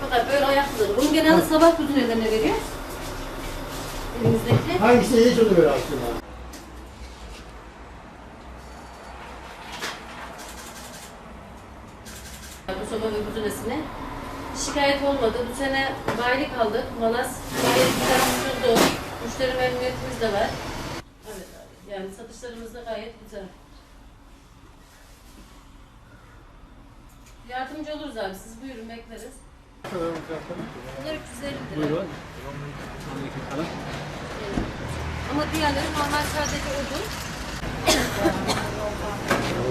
Fakat böyle ayakları. Bunu genelde sabah kuzunelerine veriyoruz. Elimizdeki. Hangisi hiç onu böyle aslında. Bu soba ve kuzunesine. Şikayet olmadı. Bu sene bayilik aldık. Gayet güzel tutuldu. Müşteri memnuniyetimiz de var. Evet abi. Yani satışlarımız da gayet güzel. Yardımcı oluruz abi. Siz buyurun bekleriz. Bunlar 350 lira. Buyurun. Ama diğerleri normal sadece odun.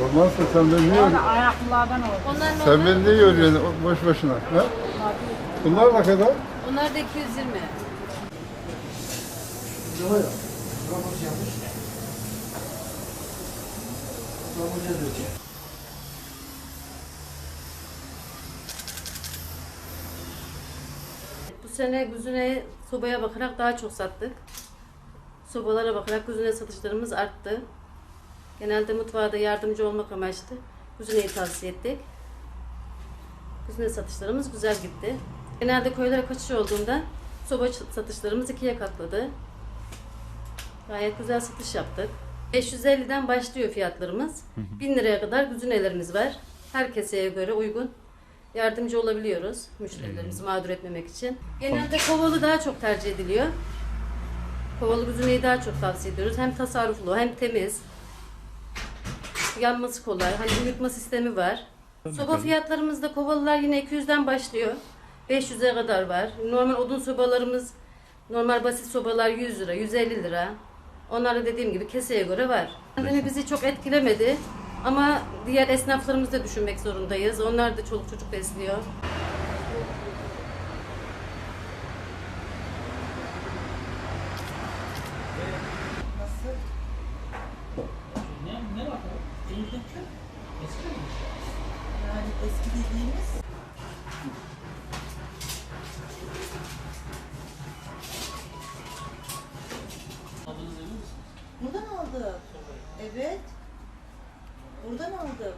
Olmazsa sen beni niye, Orada. Onlar normal. sen beni niye yoruyorsun boş başına? Ha? Bunlar ne kadar? Onlar da 220. Ne var ya? Ramaz yanlış. Ramaz yazıyor. Bu sene güzüne sobaya bakarak daha çok sattık. Sobalara bakarak güzüne satışlarımız arttı. Genelde mutfağa da yardımcı olmak amaçlı güzineyi tavsiye ettik. Güzine satışlarımız güzel gitti. Genelde köylere kaçış olduğunda soba satışlarımız ikiye katladı. Gayet güzel satış yaptık. 550'den başlıyor fiyatlarımız. 1000 liraya kadar güzinelerimiz var. Her keseye göre uygun yardımcı olabiliyoruz müşterilerimizi mağdur etmemek için. Genelde kovalı daha çok tercih ediliyor. Kovalı güzineyi daha çok tavsiye ediyoruz. Hem tasarruflu hem temiz. Yanması kolay. Hani uyutma sistemi var. Soba fiyatlarımızda kovalılar yine 200'den başlıyor. 500'e kadar var. Normal odun sobalarımız, normal basit sobalar 100 lira, 150 lira. Onlar da dediğim gibi keseye göre var. Kendini bizi çok etkilemedi. Ama diğer esnaflarımızı da düşünmek zorundayız. Onlar da çoluk çocuk besliyor. Yani eski dediğimiz. Evet. Buradan aldık.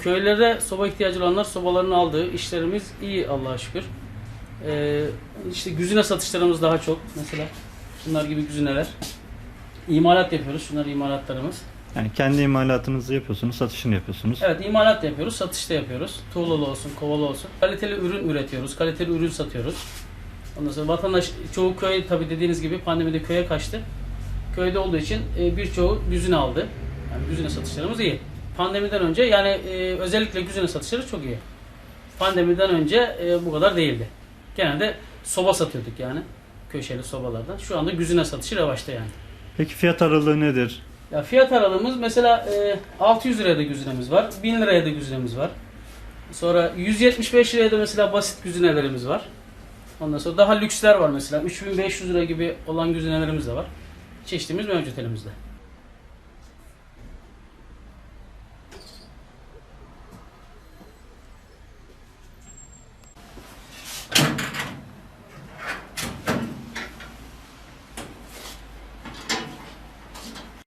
Köylerde soba ihtiyacı olanlar sobalarını aldığı işlerimiz iyi Allah'a şükür. Ee, işte güzine satışlarımız daha çok. Mesela şunlar gibi güzineler. İmalat yapıyoruz. Şunlar imalatlarımız. Yani kendi imalatınızı yapıyorsunuz, satışını yapıyorsunuz. Evet imalat da yapıyoruz, satış da yapıyoruz. Tuğlalı olsun, kovalı olsun. Kaliteli ürün üretiyoruz, kaliteli ürün satıyoruz. Ondan sonra vatandaş, çoğu köy tabii dediğiniz gibi pandemide köye kaçtı. Köyde olduğu için e, birçoğu güzine aldı. Yani güzine satışlarımız iyi. Pandemiden önce yani e, özellikle güzine satışları çok iyi. Pandemiden önce e, bu kadar değildi. Genelde soba satıyorduk yani. Köşeli sobalardan. Şu anda güzine satışı revaçta yani. Peki fiyat aralığı nedir? Ya fiyat aralığımız mesela e, 600 liraya da güzinemiz var. 1000 liraya da güzinemiz var. Sonra 175 liraya da mesela basit güzinelerimiz var. Ondan sonra daha lüksler var mesela. 3500 lira gibi olan güzinelerimiz de var. Çeşitimiz mevcut elimizde.